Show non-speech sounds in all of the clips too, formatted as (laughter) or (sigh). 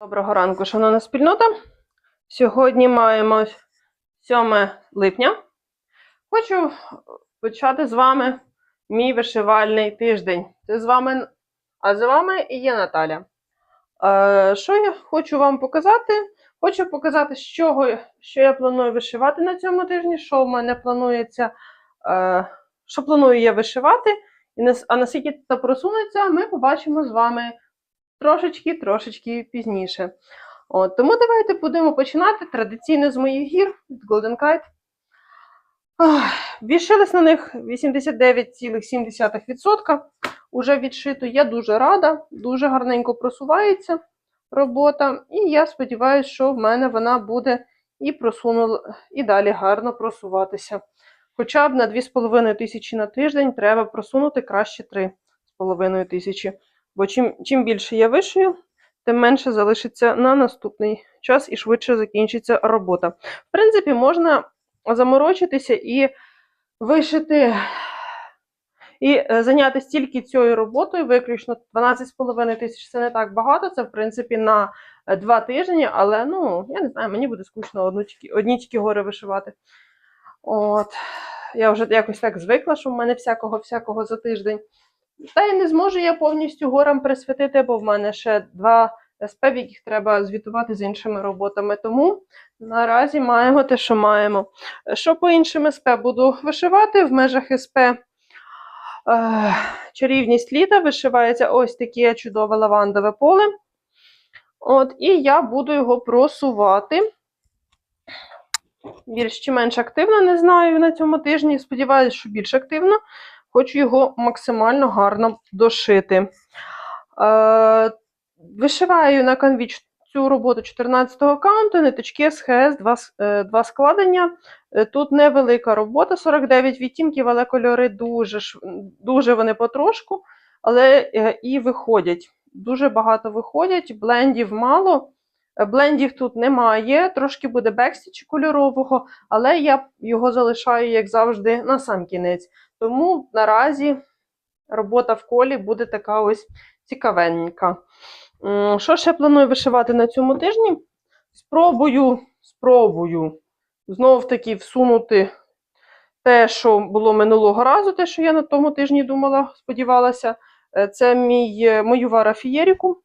Доброго ранку, шановна спільнота. Сьогодні маємо 7 липня. Хочу почати з вами мій вишивальний тиждень. Це з вами, а з вами і є Наталя. Е, що я хочу вам показати? Хочу показати, з чого, що я планую вишивати на цьому тижні, що в мене планується, е, що планую я вишивати, і а наскільки це просунеться, ми побачимо з вами трошечки-трошечки пізніше. От, тому давайте будемо починати традиційно з моїх гір від Golden Kite. Ах, на них 89,7%. Уже відшито. Я дуже рада, дуже гарненько просувається робота. І я сподіваюся, що в мене вона буде і просунула, і далі гарно просуватися. Хоча б на 2,5 тисячі на тиждень треба просунути краще 3,5 тисячі. Бо чим, чим більше я вишию, тим менше залишиться на наступний час і швидше закінчиться робота. В принципі, можна заморочитися і вишити, і е, зайнятися тільки цією роботою, виключно 12,5 тисяч це не так багато, це в принципі на е, два тижні, але ну, я не знаю, мені буде скучно одні тільки гори вишивати. От. Я вже якось так звикла, що в мене всякого-всякого за тиждень. Та й не зможу я повністю горам присвятити, бо в мене ще два СП, в яких треба звітувати з іншими роботами. Тому наразі маємо те, що маємо. Що по іншим СП буду вишивати в межах СП чарівність літа вишивається ось таке чудове лавандове поле. От, і я буду його просувати. Більш чи менш активно, не знаю на цьому тижні. Сподіваюся, що більш активно. Хочу його максимально гарно дошити. Е, вишиваю на канві цю роботу 14-го каунту, ниточки СХС, два, е, два складення. Е, Тут невелика робота, 49 відтінків, але кольори дуже, дуже вони потрошку, але е, і виходять. Дуже багато виходять, блендів мало. Е, Блендів тут немає, трошки буде бекстіч кольорового, але я його залишаю, як завжди, на сам кінець. Тому наразі робота в колі буде така ось цікавенька. Що ще планую вишивати на цьому тижні? Спробую, спробую знов таки всунути те, що було минулого разу, те, що я на тому тижні думала, сподівалася. Е, Це мій, е, мою варафієріку.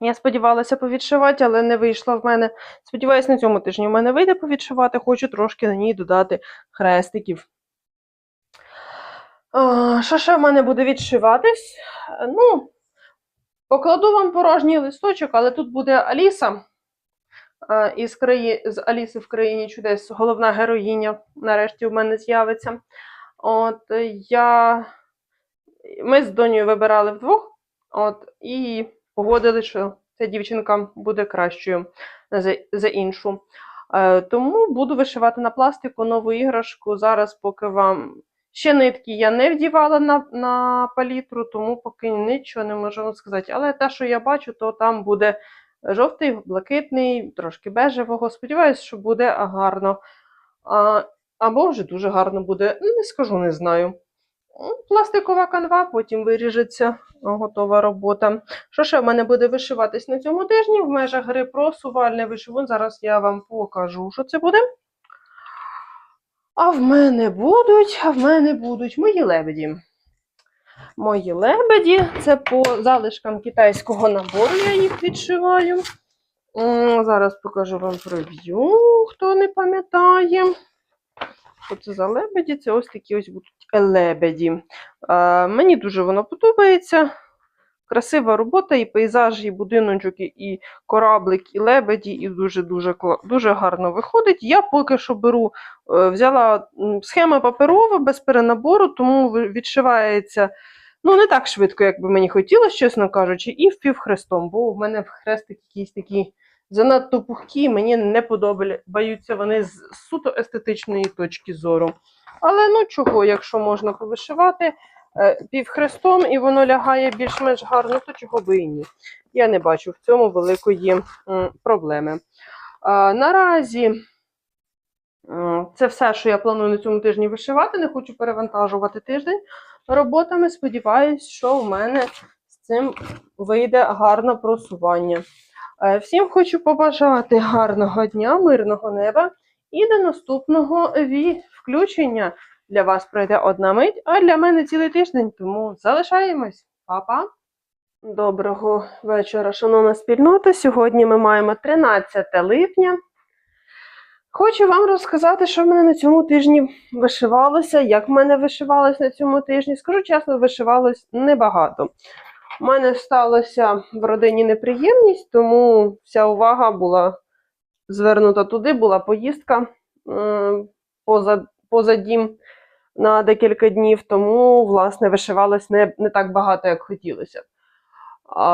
Я сподівалася повідшивати, але не вийшло в мене. Сподіваюся, на цьому тижні в мене вийде повідшивати, хочу трошки на ній додати хрестиків. А, Що ще в мене буде відшиватись? Е, Ну, покладу вам порожній листочок, але тут буде Аліса е, із краї... з Аліси в країні чудес, головна героїня, нарешті в мене з'явиться. От е, я... Ми з донею вибирали вдвох, от, і погодили, що ця дівчинка буде кращою за, за іншу. Е, тому буду вишивати на пластику нову іграшку. Зараз, поки вам Ще нитки я не вдівала на, на палітру, тому поки нічого не можу вам сказати. Але те, що я бачу, то там буде жовтий, блакитний, трошки бежевого. Сподіваюсь, що буде гарно. А, або вже дуже гарно буде. Ну, Не скажу, не знаю. Пластикова канва, потім виріжеться готова робота. Що ще в мене буде вишиватись на цьому тижні? В межах гри просувальне вишивун. Зараз я вам покажу, що це буде. А в мене будуть, а в мене будуть мої лебеді. Мої лебеді це по залишкам китайського набору, я їх відшиваю. Зараз покажу вам прев'ю, хто не пам'ятає. Що це за лебеді? Це ось такі ось будуть лебеді. Мені дуже воно подобається. Красива робота, і пейзаж, і будиночок, і- кораблик, і лебеді, і дуже-дуже дуже гарно виходить. Я поки що беру, е, взяла схема паперова без перенабору, тому відшивається ну, не так швидко, як би мені хотілося, чесно кажучи, і впівхрестом, бо в мене хрестик якийсь такий занадто пухкі, мені не подобаються вони з суто естетичної точки зору. Але ну чого, якщо можна повишивати півхрестом і воно лягає більш-менш гарно, то чого би і ні. Я не бачу в цьому великої проблеми. Наразі це все, що я планую на цьому тижні вишивати. Не хочу перевантажувати тиждень роботами. Сподіваюсь, що в мене з цим вийде гарне просування. Е, Всім хочу побажати гарного дня, мирного неба і до наступного ві- включення. Для вас пройде одна мить, а для мене цілий тиждень, тому залишаємось. Па-па! Доброго вечора, шановна спільнота. Сьогодні ми маємо 13 липня. Хочу вам розказати, що в мене на цьому тижні вишивалося, як в мене вишивалось на цьому тижні. Скажу чесно, вишивалось небагато. У мене сталася в родині неприємність, тому вся увага була звернута туди, була поїздка поза, поза дім на декілька днів, тому, власне, вишивалось не, не так багато, як хотілося. А,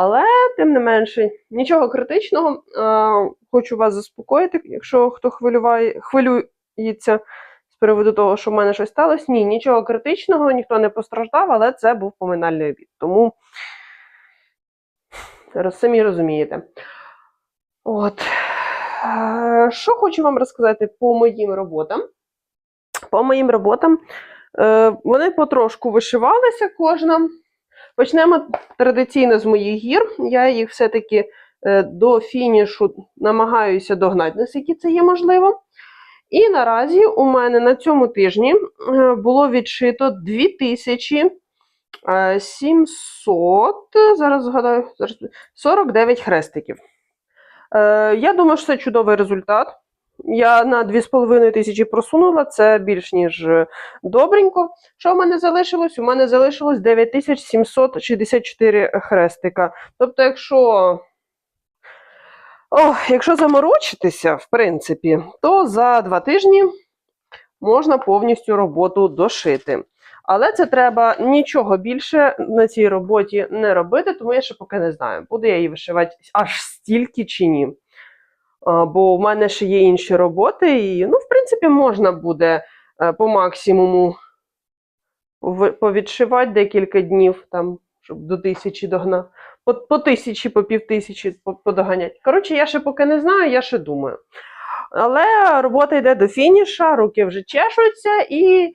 але, тим не менше, нічого критичного. А, хочу вас заспокоїти, якщо хто хвилюває, хвилюється з приводу того, що в мене щось сталося. Ні, нічого критичного, ніхто не постраждав, але це був поминальний обід. Тому роз- самі розумієте. От. Е, Що хочу вам розказати по моїм роботам? По моїм роботам е, вони потрошку вишивалися кожна. Почнемо традиційно з моїх гір. Я їх все-таки е, до фінішу намагаюся догнати, наскільки це є можливо. І наразі у мене на цьому тижні е, було відшито 2700, зараз згадаю, 49 хрестиків. Я думаю, що це чудовий результат. Я на 2,5 тисячі просунула, це більш ніж е, добренько. Що в мене залишилось? У мене залишилось 9764 хрестика. Тобто, якщо, О, якщо заморочитися, в принципі, то за два тижні можна повністю роботу дошити. Але це треба нічого більше на цій роботі не робити, тому я ще поки не знаю, буду я її вишивати аж стільки чи ні. Бо в мене ще є інші роботи, і, ну, в принципі, можна буде е, по максимуму повідшивати декілька днів, там, щоб до тисячі догнати. По, по тисячі, по півтисячі по- подоганять. Коротше, я ще поки не знаю, я ще думаю. Але робота йде до фініша, руки вже чешуться, і,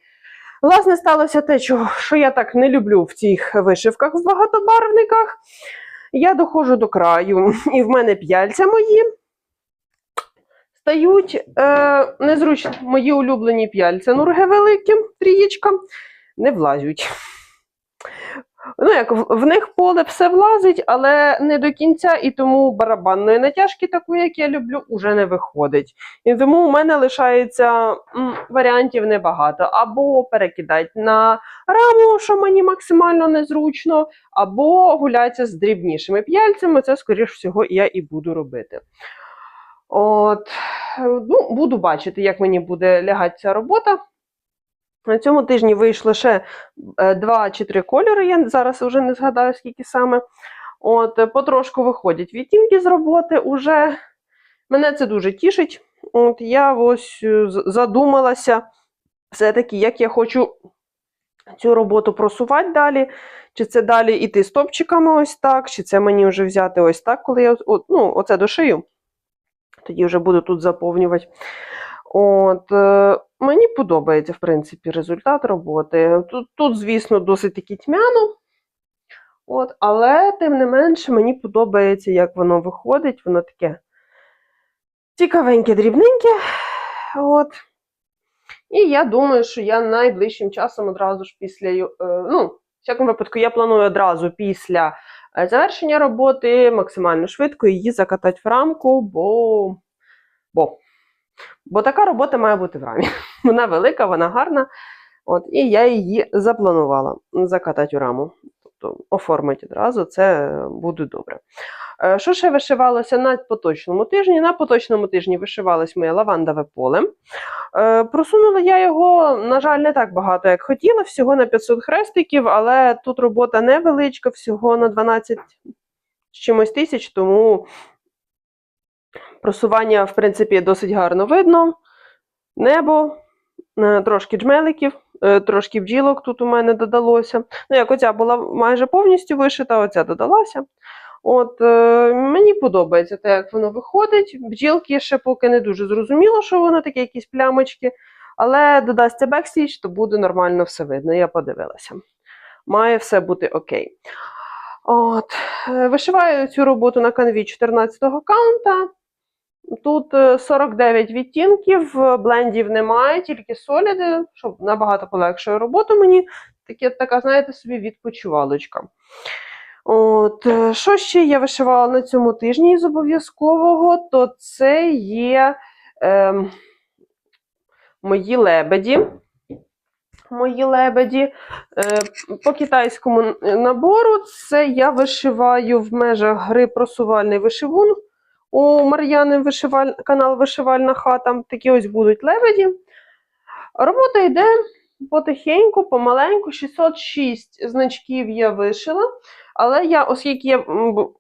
власне, сталося те, чого- що я так не люблю в цих вишивках в багатобарвниках. Я доходжу до краю, (laughs) і в мене п'яльця мої стають е, незручно. Мої улюблені п'яльця нурги великі, трієчка, не влазять. Ну, як в, них поле все влазить, але не до кінця, і тому барабанної натяжки, таку, як я люблю, уже не виходить. І тому у мене лишається м, варіантів небагато. Або перекидати на раму, що мені максимально незручно, або гулятися з дрібнішими п'яльцями. Це, скоріш всього, я і буду робити. От, ну, буду бачити, як мені буде лягати ця робота. На цьому тижні вийшло ще е, два чи три кольори, я зараз вже не згадаю, скільки саме. От, потрошку виходять відтінки з роботи. Уже мене це дуже тішить. От, я ось е, задумалася все-таки, як я хочу цю роботу просувати далі. Чи це далі іти стопчиками ось так, чи це мені вже взяти ось так, коли я от, ну, оце дошию. Тоді вже буду тут заповнювати. От, е, мені подобається, в принципі, результат роботи. Тут, тут звісно, досить таки тьмяно. От, але, тим не менше, мені подобається, як воно виходить. Воно таке цікавеньке, дрібненьке. От. І я думаю, що я найближчим часом одразу ж після, е, ну, в всякому випадку, я планую одразу після завершення роботи максимально швидко її закатати в рамку, бо, бо, бо така робота має бути в рамі. (laughs) Вона велика, вона гарна. От, і я її запланувала закатати у раму. Тобто оформити одразу, це буде добре. Е, Що ще вишивалося на поточному тижні? На поточному тижні вишивалось моє лавандове поле. Е, Просунула я його, на жаль, не так багато, як хотіла, всього на 500 хрестиків, але тут робота невеличка, всього на 12 з чимось тисяч, тому просування, в принципі, досить гарно видно. Небо, е, трошки джмеликів, трошки бджілок тут у мене додалося. Ну, як оця була майже повністю вишита, оця додалася. От, е, мені подобається те, як воно виходить. Бджілки ще поки не дуже зрозуміло, що воно таке, якісь плямочки. Але додасться бекстіч, то буде нормально все видно. Я подивилася. Має все бути окей. От. е, Вишиваю цю роботу на канві 14-го каунта. Тут е, 49 відтінків, е, блендів немає, тільки соліди, що набагато полегшує роботу мені. Таке, така, знаєте, собі відпочивалочка. От, е, що ще я вишивала на цьому тижні із обов'язкового, то це є ем, мої лебеді. Мої лебеді. Е, по китайському набору це я вишиваю в межах гри просувальний вишивун. У Мар'яни вишиваль... канал Вишивальна хата. Такі ось будуть лебеді. Робота йде потихеньку, помаленьку. 606 значків я вишила. Але я, оскільки я ну,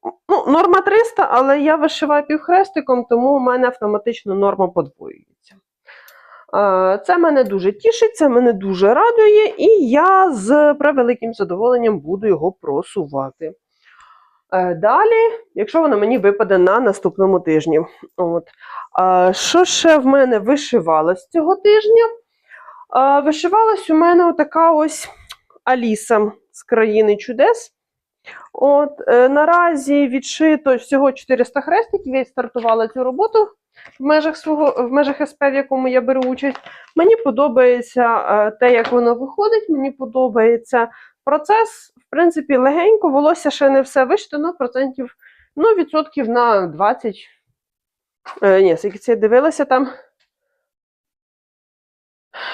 норма 300, але я вишиваю півхрестиком, тому у мене автоматично норма подвоюється. Це мене дуже тішить, це мене дуже радує, і я з превеликим задоволенням буду його просувати. Е, Далі, якщо воно мені випаде на наступному тижні. От. Що ще в мене вишивалось цього тижня? Вишивалась у мене отака ось Аліса з країни чудес. От, е, наразі відшито всього 400 хрестиків. Я стартувала цю роботу в межах свого в межах СП, в якому я беру участь. Мені подобається е, те, як воно виходить. Мені подобається процес. Принципі, легенько, волосся ще не все вишито, але процентів ну, відсотків на 20. Е, ні, скільки це дивилася там.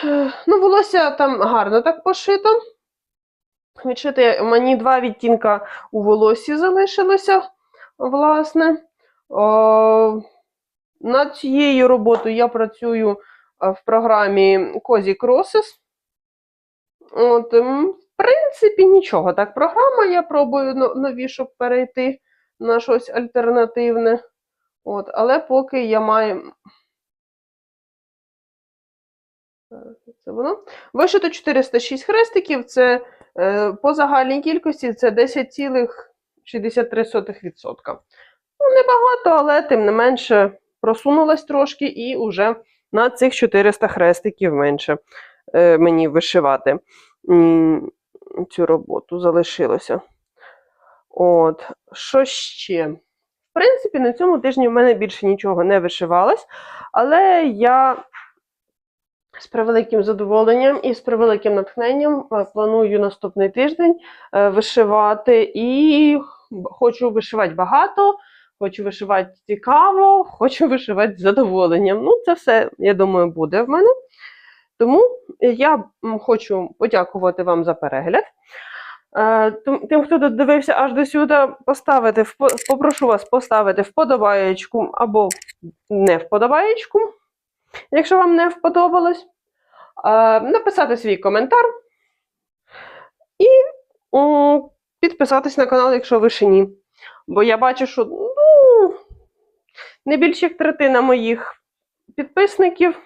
Е, Ну, волосся там гарно так пошито. Відшити мені два відтінка у волосі залишилося, власне. О, над цією роботою я працюю е, в програмі Cozy Crosses. От, принципі, нічого. Так, програма, я пробую нові, щоб перейти на щось альтернативне. От, але поки я маю. Це воно. Вишито 406 хрестиків. Це е, по загальній кількості це 10,63%. Ну, небагато, але тим не менше просунулась трошки і вже на цих 400 хрестиків менше е, мені вишивати цю роботу залишилося. От, що ще? В принципі, на цьому тижні в мене більше нічого не вишивалось, але я з превеликим задоволенням і з превеликим натхненням е, планую наступний тиждень е, вишивати і хочу вишивати багато, хочу вишивати цікаво, (laughs) хочу вишивати з задоволенням. Ну, це все, я думаю, буде в мене. Тому я хочу подякувати вам за перегляд. Е, тим- хто додивився аж до сюди, поставити, попрошу вас поставити вподобаєчку або не вподобаєчку, якщо вам не вподобалось. Е, Написати свій коментар і підписатись на канал, якщо ви ще ні. Бо я бачу, що ну, не більше як третина моїх підписників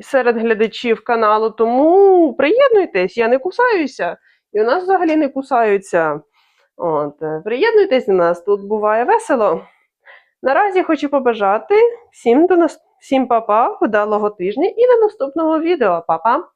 серед глядачів каналу, тому приєднуйтесь, я не кусаюся. І у нас взагалі не кусаються. От, е, приєднуйтесь до нас, тут буває весело. Наразі хочу побажати всім до нас, всім папа, вдалого тижня і до наступного відео. Па-па!